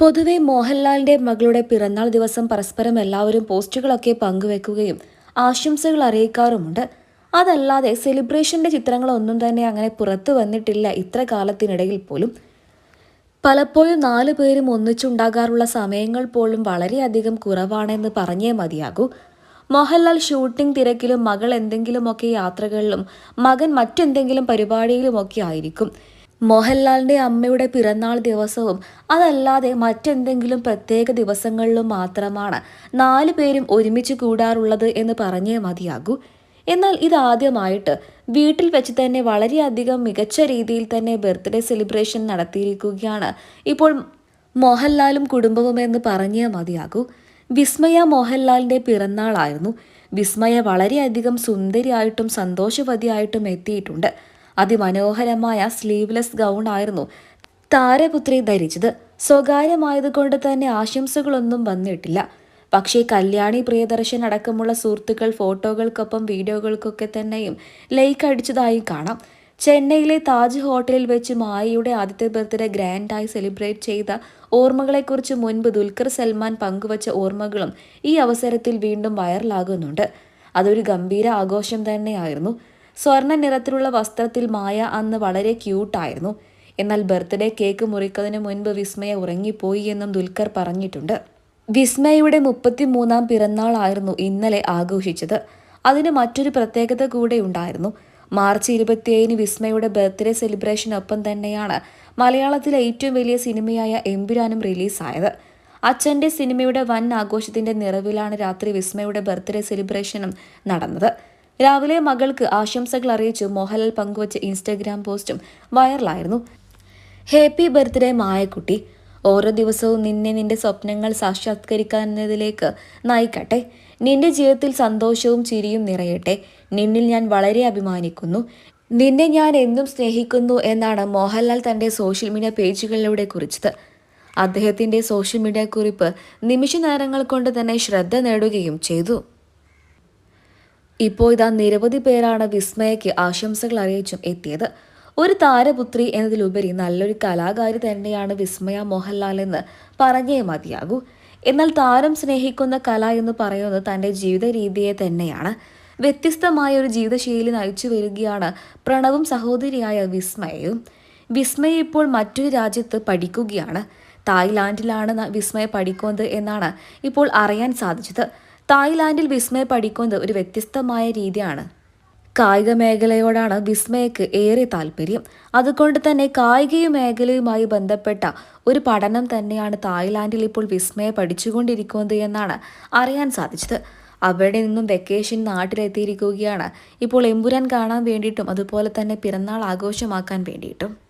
പൊതുവെ മോഹൻലാലിന്റെ മകളുടെ പിറന്നാൾ ദിവസം പരസ്പരം എല്ലാവരും പോസ്റ്റുകളൊക്കെ പങ്കുവെക്കുകയും ആശംസകൾ അറിയിക്കാറുമുണ്ട്. അതല്ലാതെ സെലിബ്രേഷന്റെ ചിത്രങ്ങളൊന്നും തന്നെ അങ്ങനെ പുറത്തു വന്നിട്ടില്ല ഇത്ര കാലത്തിനിടയിൽ പോലും. പലപ്പോഴും നാലു പേരും ഒന്നിച്ചുണ്ടാകാറുള്ള സമയങ്ങൾ പോലും വളരെയധികം കുറവാണെന്ന് പറഞ്ഞേ മതിയാകൂ. മോഹൻലാൽ ഷൂട്ടിംഗ് തിരക്കിലും മകൾ എന്തെങ്കിലുമൊക്കെ യാത്രകളിലും മകൻ മറ്റെന്തെങ്കിലും പരിപാടിയിലുമൊക്കെ ആയിരിക്കും. മോഹൻലാലിന്റെ അമ്മയുടെ പിറന്നാൾ ദിവസവും അതല്ലാതെ മറ്റെന്തെങ്കിലും പ്രത്യേക ദിവസങ്ങളിലും മാത്രമാണ് നാലു പേരും ഒരുമിച്ച് കൂടാറുള്ളത് എന്ന് പറഞ്ഞേ മതിയാകൂ. എന്നാൽ ഇതാദ്യമായിട്ട് വീട്ടിൽ വെച്ച് തന്നെ വളരെയധികം മികച്ച രീതിയിൽ തന്നെ ബർത്ത്ഡേ സെലിബ്രേഷൻ നടത്തിയിരിക്കുകയാണ്. ഇപ്പോൾ മോഹൻലാലും കുടുംബവും എന്ന് പറഞ്ഞേ മതിയാകൂ. വിസ്മയ മോഹൻലാലിന്റെ പിറന്നാളായിരുന്നു. വിസ്മയ വളരെയധികം സുന്ദരിയായിട്ടും സന്തോഷവതിയായിട്ടും എത്തിയിട്ടുണ്ട്. അതിമനോഹരമായ സ്ലീവ്ലെസ് ഗൗൺ ആയിരുന്നു താരപുത്രി ധരിച്ചത്. സ്വകാര്യമായതുകൊണ്ട് തന്നെ ആശംസകളൊന്നും വന്നിട്ടില്ല. പക്ഷേ കല്യാണി പ്രിയദർശൻ അടക്കമുള്ള സുഹൃത്തുക്കൾ ഫോട്ടോകൾക്കൊപ്പം വീഡിയോകൾക്കൊക്കെ തന്നെയും ലൈക്ക് അടിച്ചതായി കാണാം. ചെന്നൈയിലെ താജ് ഹോട്ടലിൽ വെച്ച് മായയുടെ ആദ്യത്തെ ബർത്ത്ഡേ ഗ്രാൻഡായി സെലിബ്രേറ്റ് ചെയ്ത ഓർമ്മകളെക്കുറിച്ച് മുൻപ് ദുൽഖർ സൽമാൻ പങ്കുവച്ച ഓർമ്മകളും ഈ അവസരത്തിൽ വീണ്ടും വൈറലാകുന്നുണ്ട് അതൊരു ഗംഭീര ആഘോഷം തന്നെയായിരുന്നു. സ്വർണ നിറത്തിലുള്ള വസ്ത്രത്തിൽ മായ അന്ന് വളരെ ക്യൂട്ടായിരുന്നു. എന്നാൽ ബർത്ത്ഡേ കേക്ക് മുറിക്കുന്നതിന് മുൻപ് വിസ്മയ ഉറങ്ങിപ്പോയി എന്നും ദുൽഖർ പറഞ്ഞിട്ടുണ്ട്. വിസ്മയയുടെ മുപ്പത്തിമൂന്നാം പിറന്നാളായിരുന്നു ഇന്നലെ ആഘോഷിച്ചത്. അതിന് മറ്റൊരു പ്രത്യേകത കൂടെ ഉണ്ടായിരുന്നു. മാർച്ച് ഇരുപത്തിയേഴിന് വിസ്മയുടെ ബർത്ത്ഡേ സെലിബ്രേഷനൊപ്പം തന്നെയാണ് മലയാളത്തിലെ ഏറ്റവും വലിയ സിനിമയായ എമ്പുരാനും റിലീസായത്. അച്ഛന്റെ സിനിമയുടെ വൻ ആഘോഷത്തിന്റെ നിറവിലാണ് രാത്രി വിസ്മയുടെ ബർത്ത്ഡേ സെലിബ്രേഷനും നടന്നത്. രാവിലെ മകൾക്ക് ആശംസകൾ അറിയിച്ച് മോഹൻലാൽ പങ്കുവച്ച ഇൻസ്റ്റഗ്രാം പോസ്റ്റും വൈറലായിരുന്നു. ഹാപ്പി ബർത്ത്ഡേ മായക്കുട്ടി. ഓരോ ദിവസവും നിന്നെ നിന്റെ സ്വപ്നങ്ങൾ സാക്ഷാത്കരിക്കുന്നതിലേക്ക് നയിക്കട്ടെ. നിന്റെ ജീവിതത്തിൽ സന്തോഷവും ചിരിയും നിറയട്ടെ. നിന്നിൽ ഞാൻ വളരെ അഭിമാനിക്കുന്നു. നിന്നെ ഞാൻ എന്നും സ്നേഹിക്കുന്നു എന്നാണ് മോഹൻലാൽ തന്റെ സോഷ്യൽ മീഡിയ പേജുകളിലൂടെ കുറിച്ചത്. അദ്ദേഹത്തിന്റെ സോഷ്യൽ മീഡിയ കുറിപ്പ് നിമിഷ നേരങ്ങൾ കൊണ്ട് തന്നെ ശ്രദ്ധ നേടുകയും ചെയ്തു. ഇപ്പോൾ ഇതാ നിരവധി പേരാണ് വിസ്മയയ്ക്ക് ആശംസകൾ അറിയിച്ചും എത്തിയത്. ഒരു താരപുത്രി എന്നതിലുപരി നല്ലൊരു കലാകാരി തന്നെയാണ് വിസ്മയ മോഹൻലാൽ എന്ന് പറഞ്ഞേ മതിയാകൂ. എന്നാൽ താരം സ്നേഹിക്കുന്ന കല എന്ന് പറയുന്നത് തന്റെ ജീവിത രീതിയെ തന്നെയാണ്. വ്യത്യസ്തമായ ഒരു ജീവിതശൈലി നയിച്ചു വരികയാണ് പ്രണവും സഹോദരിയായ വിസ്മയയും. വിസ്മയ ഇപ്പോൾ മറ്റൊരു രാജ്യത്ത് പഠിക്കുകയാണ്. തായ്ലാൻഡിലാണ് വിസ്മയ പഠിക്കുന്നത് എന്നാണ് ഇപ്പോൾ അറിയാൻ സാധിച്ചത്. തായ്ലാൻഡിൽ വിസ്മയ പഠിക്കുന്നത് ഒരു വ്യത്യസ്തമായ രീതിയാണ്. കായിക മേഖലയോടാണ് വിസ്മയക്ക് ഏറെ താല്പര്യം. അതുകൊണ്ട് തന്നെ കായിക മേഖലയുമായി ബന്ധപ്പെട്ട ഒരു പഠനം തന്നെയാണ് തായ്ലാൻഡിൽ ഇപ്പോൾ വിസ്മയ പഠിച്ചുകൊണ്ടിരിക്കുന്നത് എന്നാണ് അറിയാൻ സാധിച്ചത്. അവിടെ നിന്നും വെക്കേഷൻ നാട്ടിലെത്തിയിരിക്കുകയാണ്. ഇപ്പോൾ എമ്പുരാൻ കാണാൻ വേണ്ടിയിട്ടും അതുപോലെ തന്നെ പിറന്നാൾ ആഘോഷമാക്കാൻ വേണ്ടിയിട്ടും.